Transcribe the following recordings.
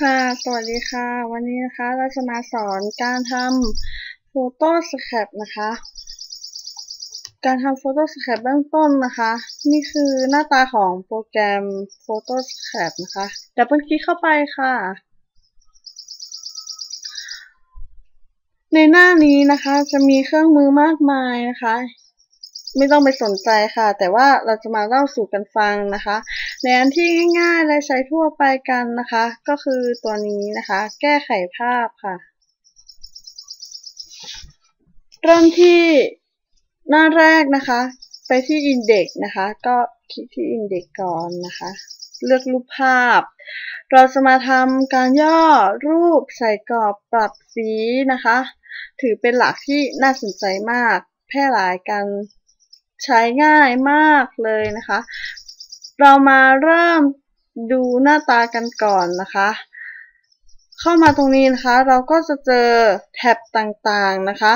ค่ะ สวัสดีค่ะ วันนี้นะคะเราจะมาสอนการทำโฟโต้สแคปนะคะ การทำโฟโต้สแคปเบื้องต้นนะคะ นี่คือหน้าตาของโปรแกรมโฟโต้สแคปนะคะดับเบิลคลิกเข้าไปค่ะ ในหน้านี้นะคะจะมีเครื่องมือมากมายนะคะ ไม่ต้องไปสนใจค่ะ แต่ว่าเราจะมาเล่าสู่กันฟังนะคะ ในอันที่ง่ายๆ และใช้ทั่วไปกันนะคะ ก็คือตัวนี้นะคะ แก้ไขภาพค่ะ เริ่มที่หน้าแรกนะคะ ไปที่ Index นะคะ ก็คลิกที่ Index ก่อนนะคะ เลือกรูปภาพ เราจะมาทำการย่อรูปใส่กรอบปรับสีนะคะ ถือเป็นหลักที่น่าสนใจมาก แพร่หลายกันใช้ง่ายมากเลยนะคะ เรามาเริ่มดูหน้าตากันก่อนนะคะ เข้ามาตรงนี้นะคะ เราก็จะเจอแท็บต่างๆนะคะ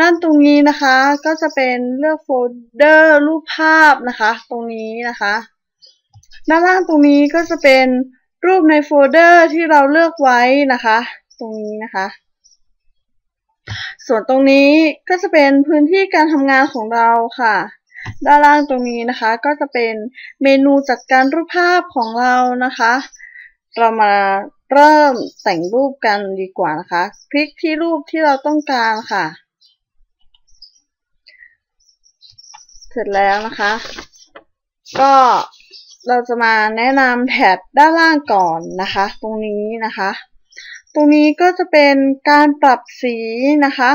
ด้านตรงนี้นะคะก็จะเป็นเลือกโฟลเดอร์รูปภาพนะคะ ตรงนี้นะคะด้านล่างตรงนี้ก็จะเป็นรูปในโฟลเดอร์ที่เราเลือกไว้นะคะ ตรงนี้นะคะ ส่วนตรงนี้ก็จะเป็นพื้นที่การทำงานของเราค่ะ ด้านล่างตรงนี้นะคะ ก็จะเป็นเมนูจัดการรูปภาพของเรานะคะ เรามาเริ่มแต่งรูปกันดีกว่านะคะ คลิกที่รูปที่เราต้องการค่ะ เสร็จแล้วนะคะ ก็เราจะมาแนะนำแถบด้านล่างก่อนนะคะ ตรงนี้นะคะ ตรงนี้ก็จะเป็นการปรับสีนะคะ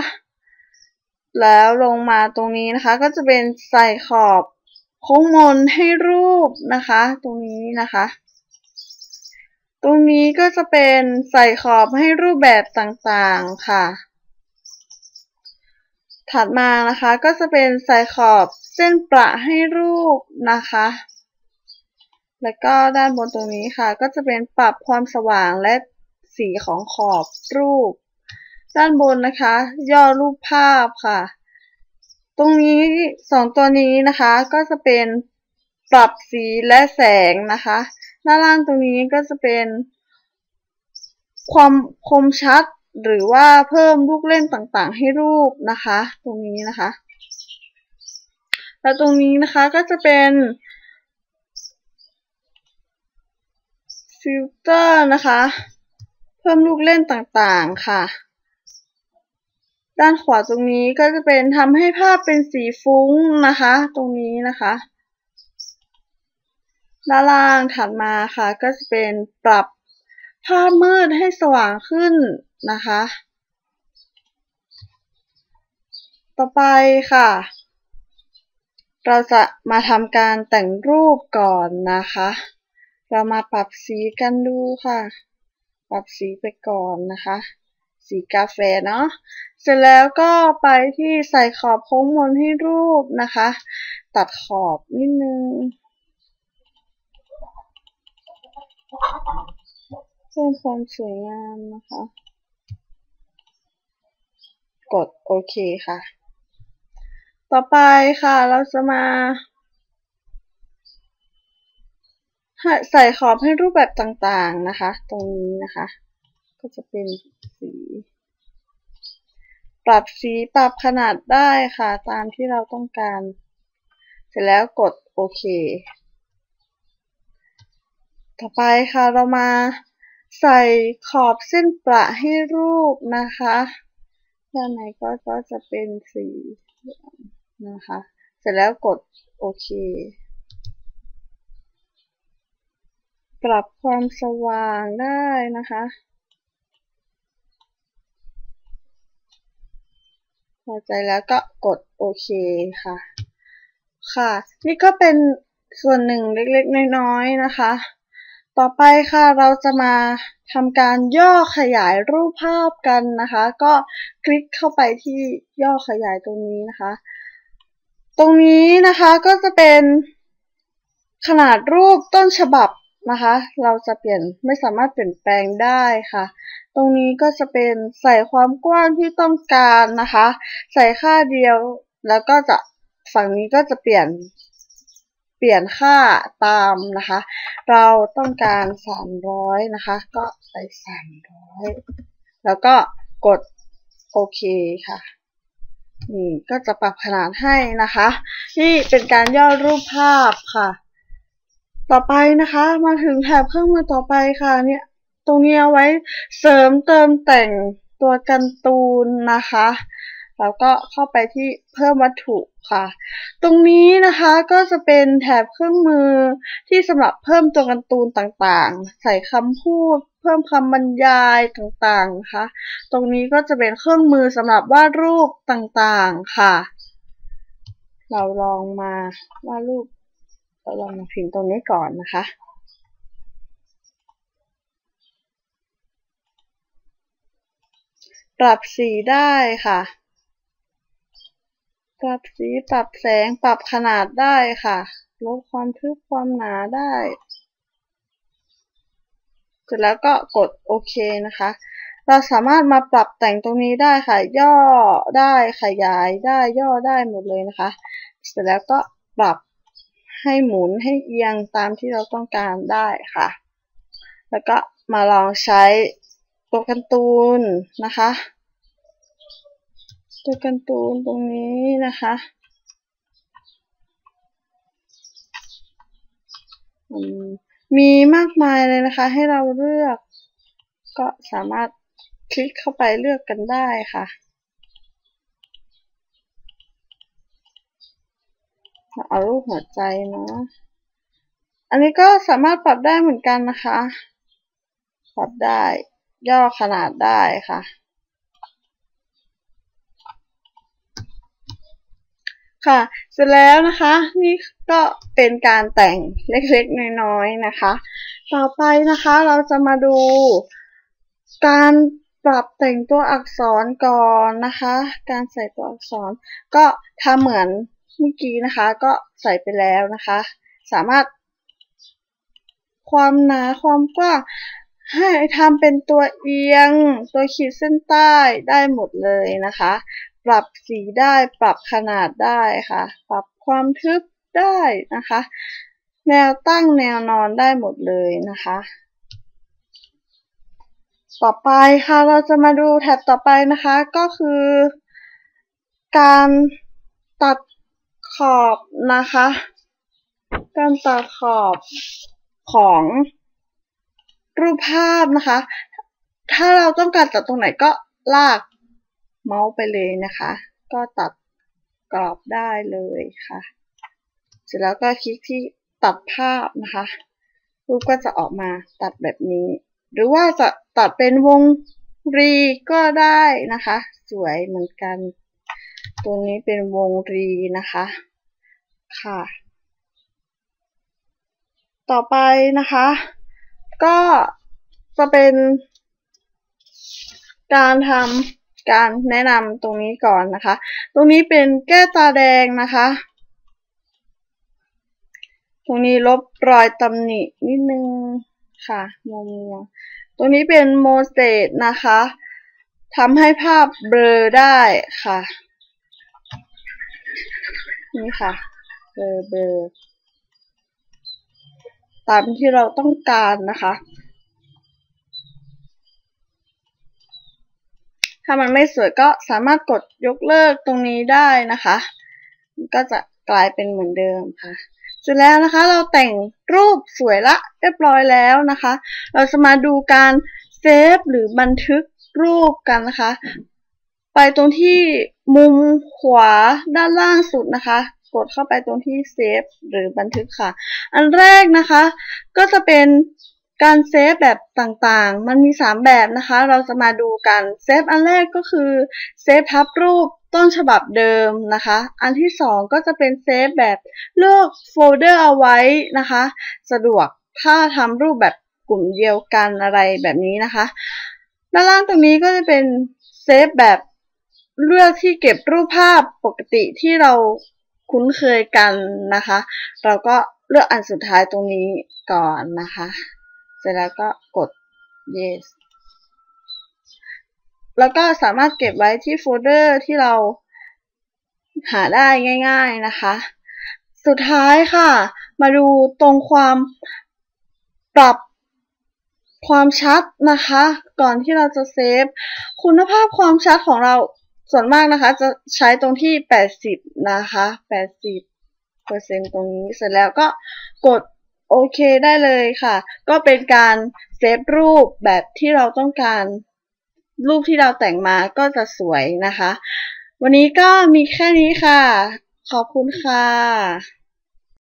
แล้วลงมาตรงนี้นะคะ ก็จะเป็นใส่ขอบโค้งมนให้รูปนะคะ ตรงนี้นะคะ ตรงนี้ก็จะเป็นใส่ขอบให้รูปแบบต่างๆค่ะ ถัดมานะคะก็จะเป็นใส่ขอบเส้นประให้รูปนะคะ แล้วก็ด้านบนตรงนี้ค่ะ ก็จะเป็นปรับความสว่างและสีของขอบรูป ด้านบนนะคะ ย่อรูปภาพค่ะ ตรงนี้สองตัวนี้นะคะ ก็จะเป็นปรับสีและแสงนะคะ ด้านล่างตรงนี้ก็จะเป็น ความคมชัดหรือว่าเพิ่มลูกเล่นต่างๆ ให้รูปนะคะ ตรงนี้นะคะ แล้วตรงนี้นะคะก็จะเป็นฟิลเตอร์นะคะ เพิ่มลูกเล่นต่างๆค่ะ ด้านขวาตรงนี้ก็จะเป็นทำให้ภาพเป็นสีฟุ้งนะคะ ตรงนี้นะคะ ด้านล่างถัดมาค่ะ ก็จะเป็นปรับภาพมืดให้สว่างขึ้นนะคะ ต่อไปค่ะ เราจะมาทำการแต่งรูปก่อนนะคะ เรามาปรับสีกันดูค่ะ ปรับสีไปก่อนนะคะ สีกาแฟเนาะ เสร็จแล้วก็ไปที่ใส่ขอบโค้งมนให้รูปนะคะ ตัดขอบนิดนึงเพิ่มความสวยงามนะคะ กดโอเคค่ะ ต่อไปค่ะเราจะมาใส่ขอบให้รูปแบบต่างๆนะคะ ตรงนี้นะคะ ก็จะเป็นสี ปรับสีปรับขนาดได้ค่ะ ตามที่เราต้องการ เสร็จแล้วกดโอเค ต่อไปค่ะเรามาใส่ขอบเส้นประให้รูปนะคะด้านในก็ก็จะเป็นสีนะคะ เสร็จแล้วกดโอเค ปรับความสว่างได้นะคะ พอใจแล้วก็กดโอเคค่ะ ค่ะ นี่ก็เป็นส่วนหนึ่งเล็กๆ น้อยๆนะคะ ต่อไปค่ะเราจะมาทำการย่อขยายรูปภาพกันนะคะ ก็คลิกเข้าไปที่ย่อขยายตรงนี้นะคะ ตรงนี้นะคะก็จะเป็นขนาดรูปต้นฉบับ นะคะ เราจะเปลี่ยนไม่สามารถเปลี่ยนแปลงได้ค่ะ ตรงนี้ก็จะเป็นใส่ความกว้างที่ต้องการนะคะ ใส่ค่าเดียวแล้วก็จะฝั่งนี้ก็จะเปลี่ยนเปลี่ยนค่าตามนะคะ เราต้องการ300นะคะ ก็ใส่300แล้วก็กดโอเคค่ะนี่ก็จะปรับขนาดให้นะคะ นี่เป็นการย่อรูปภาพค่ะ ต่อไปนะคะ มาถึงแถบเครื่องมือต่อไปค่ะ เนี่ย ตรงนี้เอาไว้เสริมเติมแต่งตัวการ์ตูนนะคะแล้วก็เข้าไปที่เพิ่มวัตถุค่ะ ตรงนี้นะคะก็จะเป็นแถบเครื่องมือที่สำหรับเพิ่มตัวการ์ตูนต่างๆ ใส่คำพูด เพิ่มคำบรรยายต่างๆนะคะ ตรงนี้ก็จะเป็นเครื่องมือสำหรับวาดรูปต่างๆค่ะ เราลองมาวาดรูป เราลองมาพิมพ์ตรงนี้ก่อนนะคะปรับสีได้ค่ะ ปรับสีปรับแสงปรับขนาดได้ค่ะ ลดความทึบความหนาได้ เสร็จแล้วก็กดโอเคนะคะ เราสามารถมาปรับแต่งตรงนี้ได้ค่ะ ย่อได้ขยายได้ย่อได้หมดเลยนะคะ เสร็จแล้วก็ปรับ ให้หมุนให้เอียงตามที่เราต้องการได้ค่ะ แล้วก็มาลองใช้ตัวการ์ตูนนะคะ ตัวการ์ตูนตรงนี้นะคะมีมากมายเลยนะคะ ให้เราเลือก ก็สามารถคลิกเข้าไปเลือกกันได้ค่ะ เอารูปหัวใจนะ อันนี้ก็สามารถปรับได้เหมือนกันนะคะ ปรับได้ ย่อขนาดได้ค่ะ ค่ะ เสร็จแล้วนะคะ นี่ก็เป็นการแต่งเล็กๆ น้อยๆ นะคะ ต่อไปนะคะเราจะมาดู การปรับแต่งตัวอักษรก่อนนะคะ การใส่ตัวอักษรก็ทำเหมือน เมื่อกี้นะคะก็ใส่ไปแล้วนะคะ สามารถ ความหนาความกว้างให้ทำเป็นตัวเอียง ตัวขีดเส้นใต้ได้หมดเลยนะคะ ปรับสีได้ปรับขนาดได้ค่ะ ปรับความทึบได้นะคะ แนวตั้งแนวนอนได้หมดเลยนะคะ ต่อไปค่ะเราจะมาดูแท็บต่อไปนะคะ ก็คือ การตัด ขอบนะคะ การตัดขอบของรูปภาพนะคะ ถ้าเราต้องการตัดตรงไหนก็ลากเมาส์ไปเลยนะคะ ก็ตัดกรอบได้เลยค่ะ เสร็จแล้วก็คลิกที่ตัดภาพนะคะ รูปก็จะออกมาตัดแบบนี้ หรือว่าจะตัดเป็นวงรีก็ได้นะคะ สวยเหมือนกัน ตัวนี้เป็นวงรีนะคะ ค่ะ ต่อไปนะคะ ก็จะเป็น การทำการแนะนำตรงนี้ก่อนนะคะ ตรงนี้เป็นแก้ตาแดงนะคะ ตรงนี้ลบรอยตำหนินิดนึงค่ะมัวมัวตรงนี้เป็นโมเสสนะคะทำให้ภาพเบลอได้ค่ะ นี่ค่ะเบลอเบลอตามที่เราต้องการนะคะ ถ้ามันไม่สวยก็สามารถกดยกเลิกตรงนี้ได้นะคะ ก็จะกลายเป็นเหมือนเดิมค่ะเสร็จแล้วนะคะเราแต่งรูปสวยละเรียบร้อยแล้วนะคะ เราจะมาดูการเซฟหรือบันทึกรูปกันนะคะ ไปตรงที่มุมขวาด้านล่างสุดนะคะ กดเข้าไปตรงที่เซฟหรือบันทึกค่ะ อันแรกนะคะ ก็จะเป็นการเซฟแบบต่างๆ มันมี 3 แบบนะคะ เราจะมาดูกัน เซฟอันแรกก็คือเซฟทับรูปต้นฉบับเดิมนะคะ อันที่ 2 ก็จะเป็นเซฟแบบเลือกโฟลเดอร์เอาไว้นะคะ สะดวกถ้าทำรูปแบบกลุ่มเดียวกันอะไรแบบนี้นะคะ ด้านล่างตรงนี้ก็จะเป็นเซฟแบบ เลือกที่เก็บรูปภาพปกติที่เราคุ้นเคยกันนะคะ เราก็เลือกอันสุดท้ายตรงนี้ก่อนนะคะ เสร็จแล้วก็กด yes แล้วก็สามารถเก็บไว้ที่โฟลเดอร์ที่เราหาได้ง่ายๆนะคะ สุดท้ายค่ะ มาดูตรงความปรับความชัดนะคะ ก่อนที่เราจะเซฟ คุณภาพความชัดของเรา ส่วนมากนะคะ จะใช้ตรงที่ 80 นะคะ80เปอร์เซ็นต์ตรงนี้เสร็จแล้วก็กดโอเคได้เลยค่ะ ก็เป็นการเซฟรูปแบบที่เราต้องการรูปที่เราแต่งมาก็จะสวยนะคะ วันนี้ก็มีแค่นี้ค่ะ ขอบคุณค่ะ